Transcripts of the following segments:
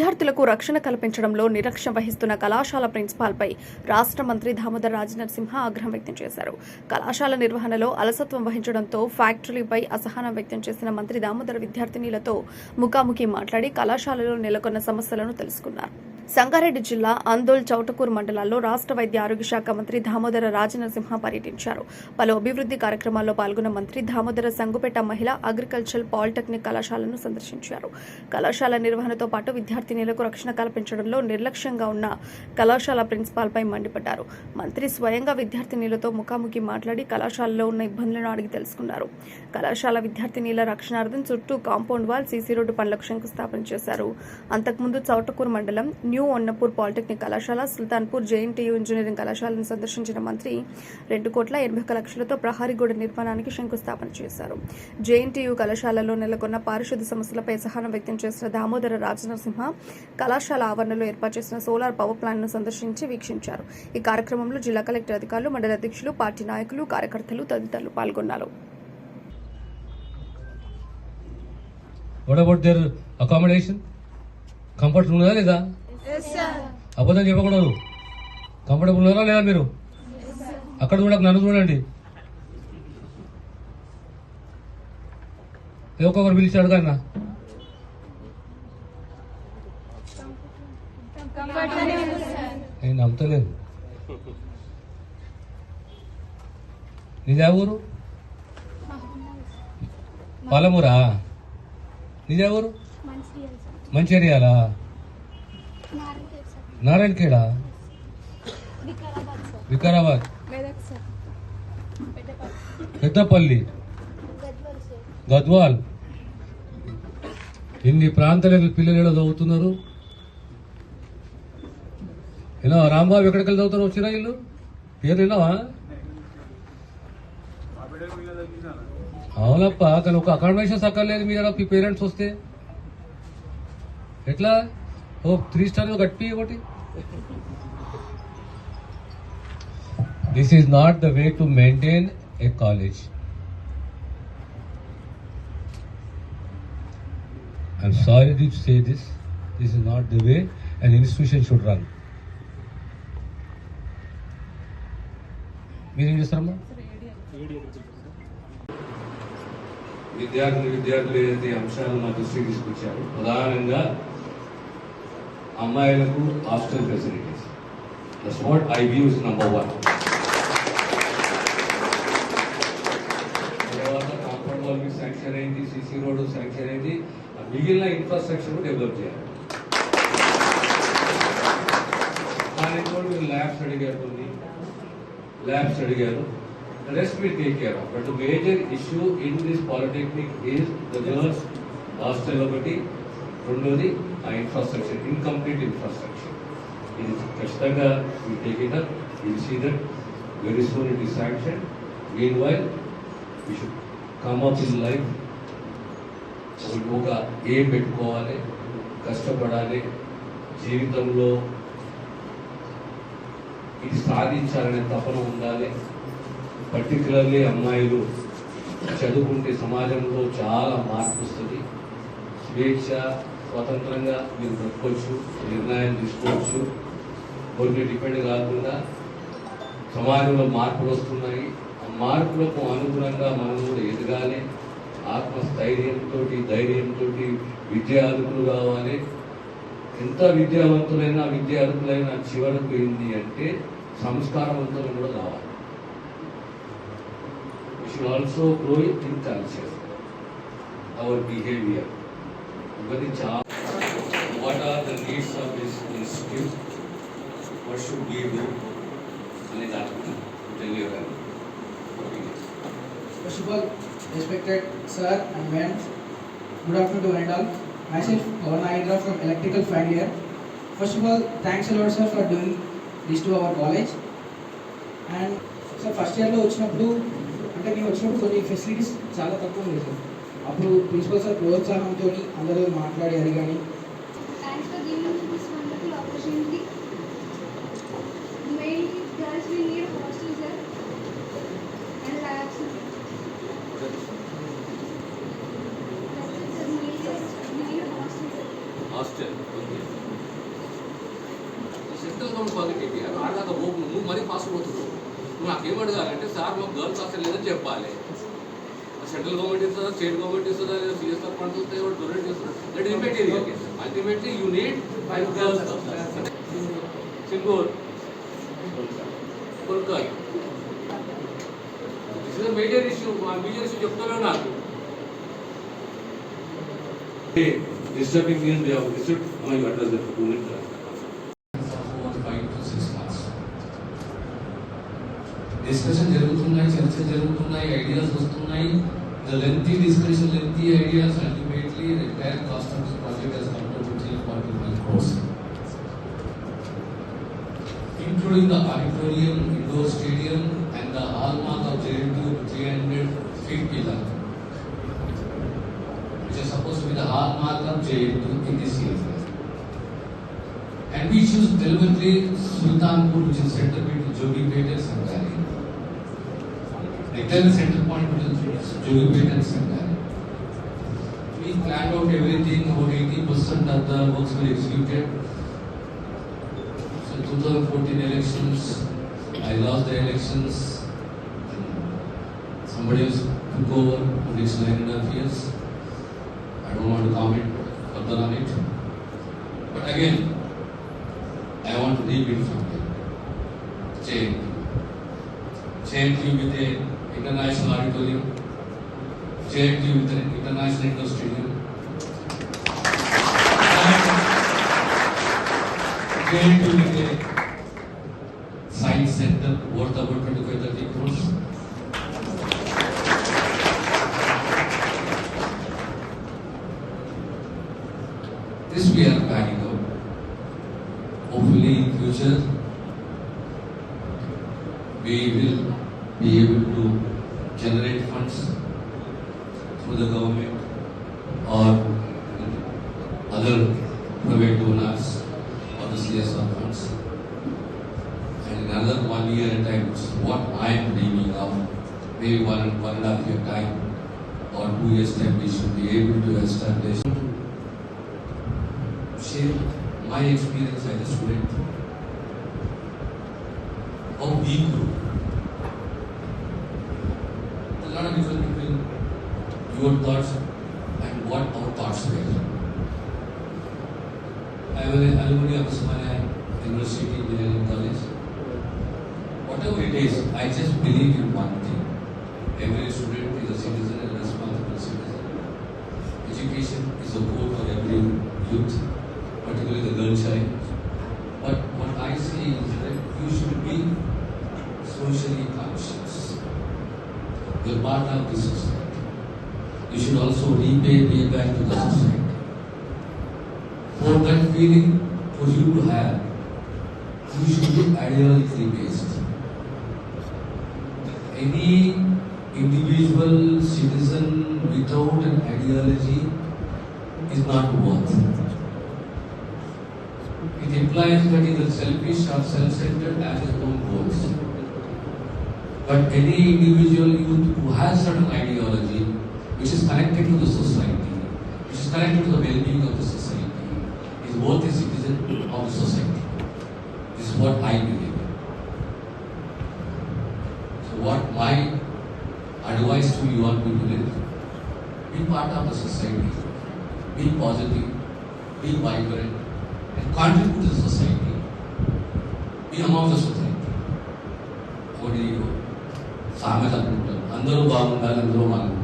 విద్యార్థులకు రక్షణ కల్పించడంలో నిరక్ష్యం వహిస్తున్న కళాశాల ప్రిన్సిపాల్పై రాష్ట్ర మంత్రి దామోదర్ రాజనరసింహ ఆగ్రహం వ్యక్తం చేశారు. కళాశాల నిర్వహణలో అలసత్వం వహించడంతో ఫ్యాక్టరీపై అసహనం వ్యక్తం చేసిన మంత్రి దామోదర్ విద్యార్థినీలతో ముఖాముఖి మాట్లాడి కళాశాలలో నెలకొన్న సమస్యలను తెలుసుకున్నారు. సంగారెడ్డి జిల్లా అందోల్ చౌటకూరు మండలాల్లో రాష్ట్ర వైద్య ఆరోగ్య శాఖ మంత్రి దామోదర రాజనరసింహ పర్యటించారు. పలు అభివృద్ధి కార్యక్రమాల్లో పాల్గొన్న మంత్రి దామోదర సంగుపేట మహిళా అగ్రికల్చర్ పాలిటెక్నిక్ కళాశాలను సందర్శించారు. కళాశాల నిర్వహణతో పాటు విద్యార్థినీలకు రక్షణ కల్పించడంలో నిర్లక్ష్యంగా ఉన్న కళాశాల ప్రిన్సిపాల్పై మండిపడ్డారు. మంత్రి స్వయంగా విద్యార్థినీలతో ముఖాముఖి మాట్లాడి కళాశాలలో ఉన్న ఇబ్బందులను అడిగి తెలుసుకున్నారు. కళాశాల విద్యార్థినీల రక్షణార్థం చుట్టూ కాంపౌండ్ వాల్ సీసీ రోడ్డు పనులకు శంకుస్థాపన చేశారు. అంతకుముందు చౌటకూరు మండలం న్యూ అన్నపూర్ పాలిటెక్నిక్ కళాశాల సుల్తాన్పూర్ జేఎన్టీయూ ఇంజనీరింగ్ కళాశాలను సందర్శించిన మంత్రి రెండు కోట్ల ఎనభై ఒక్క లక్షలతో ప్రహారీగూడ నిర్మాణానికి శంకుస్థాపన చేశారు. జేఎన్టీయూ కళాశాలలో నెలకొన్న పారిశుద్ధ్య సమస్యలపై సహనం వ్యక్తం చేసిన దామోదర రాజనరసింహ కళాశాల ఆవరణలో ఏర్పాటు చేసిన సోలార్ పవర్ ప్లాంట్ను సందర్శించి వీక్షించారు. ఈ కార్యక్రమంలో జిల్లా కలెక్టర్ అధికారులు మండల అధ్యక్షులు పార్టీ నాయకులు కార్యకర్తలు తదితరులు పాల్గొన్నారు. What about there accommodation comfort ఉన్నదా లేదా? అబద్ధం చెప్పకూడదు. కంఫర్టబుల్ ఉన్నారా లేదా మీరు? అక్కడ చూడక నన్ను చూడండి. ఒక్కొక్కరు పిలిచి అడగన్నా నేను నమ్మతలేదు నీదే ఊరు? పాలమూరా? నీదే ఊరు? మంచిర్యాల సార్. నారాయణఖేడా వికారాబాద్ పెద్దపల్లి. గద్వాల్ ఇన్ని ప్రాంతాలకు పిల్లలు ఎలా చదువుతున్నారు? ఏనా రాంబాబు ఎక్కడికి వెళ్ళి చదువుతారు వచ్చినా ఇల్లు పేరు విన్నావా? అవునప్ప కానీ ఒక అకామిడేషన్ సక్కర్లేదు మీరు మీ పేరెంట్స్ వస్తే. ఎట్లా? ఓ త్రీ స్టార్ కట్టి ఒకటి. This is not the way to maintain a college I'm sorry to say this. This is not the way an institution should run. మీరేం చేస్తారమ్మా విద్యార్థులు విద్యార్థులు ఏదైతే అంశాలను మా దృష్టికి తీసుకొచ్చారు ప్రధానంగా అమ్మాయిలకు hostel facilities. That's what I views number one తర్వాత కాంపౌండ్ వాల్ శాంక్షన్ అయింది సిసి రోడ్ శాంక్షన్ అయింది. ఆ మిగిలిన ఇన్ఫ్రాస్ట్రక్చర్ డెవలప్ చేయాలి. దానికి కూడా మీరు ల్యాబ్స్ అడిగారు కొన్ని. ల్యాబ్స్ అడిగారు. రెస్ట్ మీరు take care of but major issue in this polytechnic is the girls hostel ఒకటి. రెండోది ఆ ఇన్ఫ్రాస్ట్రక్చర్ ఇన్కంప్లీట్ ఇన్ఫ్రాస్ట్రక్చర్ ఇది ఖచ్చితంగా you take it up you see that very soon it is sanction meanwhile should come up in life ఒక ఏం పెట్టుకోవాలి కష్టపడాలి. జీవితంలో ఇది సాధించాలనే తపన ఉండాలి. పర్టికులర్లీ అమ్మాయిలు చదువుకుంటే సమాజంలో చాలా మార్పు వస్తుంది. స్వేచ్ఛ స్వతంత్రంగా మీరు బ్రతకొచ్చు నిర్ణయాలు తీసుకోవచ్చు. కొన్ని డిపెండ్ కాకుండా సమాజంలో మార్పులు వస్తున్నాయి. ఆ మార్పులకు అనుగుణంగా మనం కూడా ఎదగాలి. ఆత్మస్థైర్యంతో ధైర్యంతో విద్యార్థులు కావాలి. ఎంత విద్యావంతులైనా విద్యార్థులైనా చివరకు ఏంటి అంటే సంస్కారవంతులు కూడా కావాలి. Should also grow in culture our behaviour ఇవన్నీ చాలా what are the needs of this institute what should be do అనే దాని గురించి తెలియగలను First of all, respected sir and ma'am, good afternoon to one and all. Myself, Pawan Nagendra from Electrical Final Year. First of all, thanks a lot sir for doing this to our college. And sir first ఇయర్లో వచ్చినప్పుడు అంటే మేము వచ్చినప్పుడు కొన్ని facilities చాలా తక్కువ ఉంది sir అప్పుడు ప్రిన్సిపల్ సార్ ప్రోత్సాహంతో అందరూ మాట్లాడారు కానీ నువ్వు మరీ ఫాస్ట్ పోతున్నావు. నువ్వు నాకేమడగాలంటే సార్ మాకు గర్ల్స్ హాస్టల్ లేదని చెప్పాలి. Central government is there, state government is there, CSR funds is there, donate is there. That is material. Ultimately, you need five girls. Singor, Kolkar. This is a major issue. Major issue. जब तक ना Hey, disturbing news we have. We should only address it for two minutes. Discussion జరుగుతున్నాయి చర్చ జరుగుతున్నాయి ideas వస్తున్నాయి the lengthy discussion lengthy ideas ultimately the entire cost of this project has come to three forty five crores including the auditorium, indoor stadium and the hallmark of JNTU 300 feet pillar which is supposed to be the hallmark of JNTU in this area. And we choose deliberately Sultanpur, which is center between Jogipet and Sangari. Exactly center point between Jogipet and Sangari. We planned out everything, about eighty percent of the works were executed. So 2014 elections, I lost the elections. Somebody else took over for next nine and a half years. I don't want to comment further on it. But again, I want to rebuild something. Chain Chain you with an international auditorium. Chain you with an international indoor stadium. Chain you with a another one year time, what I am dreaming of, maybe one, one and a half year time or two years time, we should be able to establish share my experience as a student. How we grew. A lot of difference between your thoughts and what our thoughts were. I am an alumni of Osmania University Engineering College. Whatever it is, I just believe in one thing. Every student is a citizen and a responsible citizen. Education is a goal for every youth particularly the girl child. But what I say is that you should be socially conscious. You're part of the society. You should also repay, pay back to the society. For that feeling for you to have, you should be ideologically based. Any individual citizen without an ideology is not worth. It implies that he is selfish or self-centered as his own goals. But any individual youth who has certain ideology, which is connected to the society, which is connected to the well-being of the society, is worth a citizen of the society. This is what I believe. So what my advice to you all people is, be part of the society, be positive, be vibrant, and contribute to the society. Be among the society. ఒకటి సామెత అనుకుంటారు అందరూ బాగుండాలి అందరూ బాగుండాలి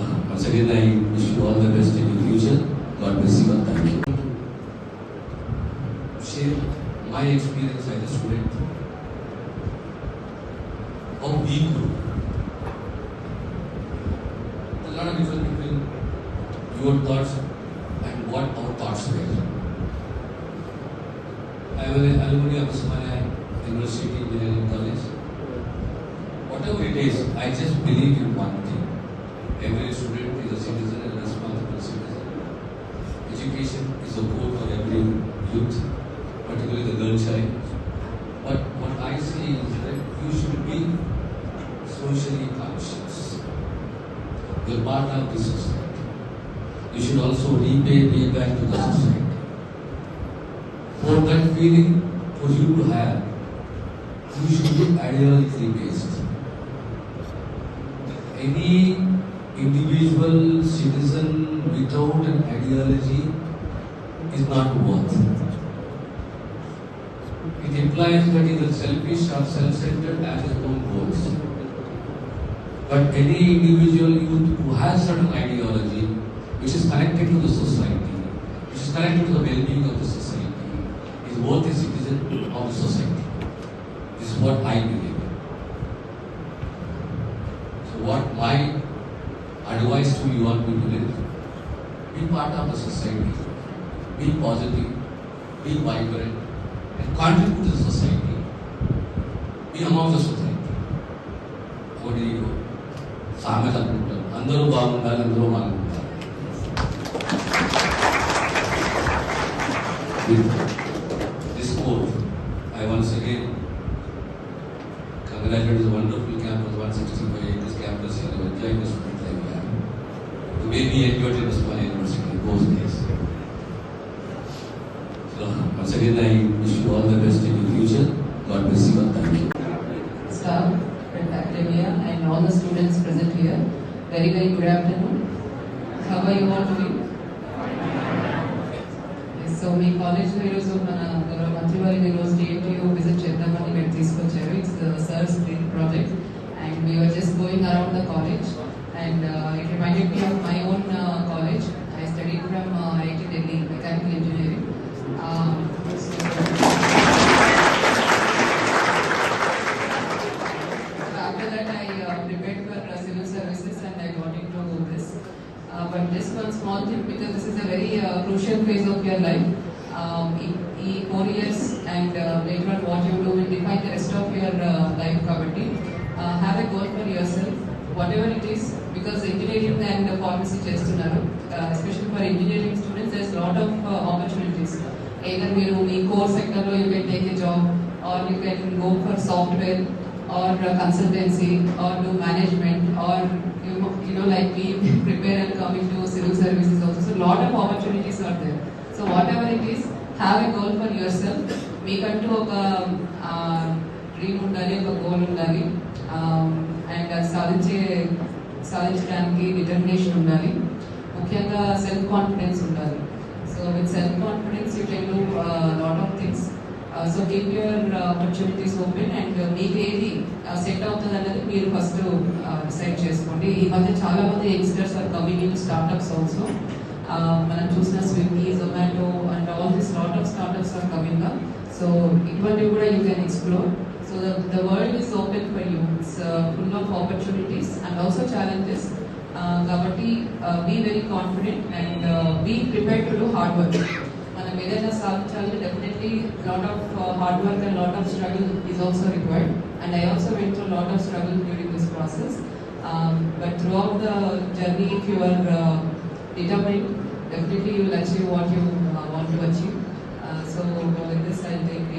once again I wish you all the best in your future. God bless you and thank you. Share my experience as a student. How we grew. A lot of difference between your thoughts and what our thoughts were. I am an alumni of Osmania University Engineering College. Whatever it is, I just believe in one thing. Every student is a citizen and responsible citizen. Education is a goal for every youth, particularly the girl child. But what I say is that you should be socially conscious. You're part of the society. You should also repay pay back to the society. For that feeling, for you to have, you should be ideologically based. Any individual citizen without an ideology is not worth. It implies that he is selfish or self-centered as his own goals. But any individual youth who has certain ideology, which is connected to the society, which is connected to the well-being of the society, is worth a citizen of the society. This is what I believe. advice to you all people is, be part of the society, be positive, be vibrant, and contribute to the society. Be among the society. ఒకటి సామెత అనుకుంటారు అందరూ బాగుండాలి అందరూ బాగుండాలి The way we enjoyed in Usman University those days. So once again, I wish you all the best in the future. God bless you and thank you. staff at academia and all the students present here. Very, very good afternoon. How are you all doing? Yes, so మీ కాలేజ్లో ఈరోజు మన గౌరవ మంత్రి వారి ఈరోజు డిఎన్టీయూ visit చేద్దామని మీరు తీసుకొచ్చారు it's sir's project and we are just going around the college and uh, it reminded me of my own uh, college. I studied from uh, IIT Delhi, mechanical engineering. Um, so either మీరు మీ core సెక్టర్లో you can take a job or you can go for software or uh, consultancy or do management or you know, you know like we prepare and come into civil services also so lot of opportunities are there so whatever it is have a goal for yourself మీకంటూ ఒక dream ఉండాలి ఒక goal ఉండాలి and అది సాధించే సాధించడానికి determination ఉండాలి ముఖ్యంగా సెల్ఫ్ కాన్ఫిడెన్స్ ఉండాలి so with self confidence you can do lot of things so keep your opportunities open and మీకు ఏది సెట్ అవుతుంది అనేది మీరు ఫస్ట్ డిసైడ్ చేసుకోండి. ఈ మధ్య చాలా మంది youngsters are coming in startups also మనం చూసిన Swiggy Zomato and all this lot of startups are coming up so ఇవన్నీ కూడా you can explore so the world is open for you it's full of opportunities and also challenges కాబట్టి be very confident and be prepare to do hard work మనం ఏదైనా సాధించాలంటే definitely lot of hard work and lot of struggle is also required and I also went through lot of struggle during this process but throughout the journey if you are determined, definitely you will achieve what you uh, want to achieve. Uh, so with this, I'll take leave.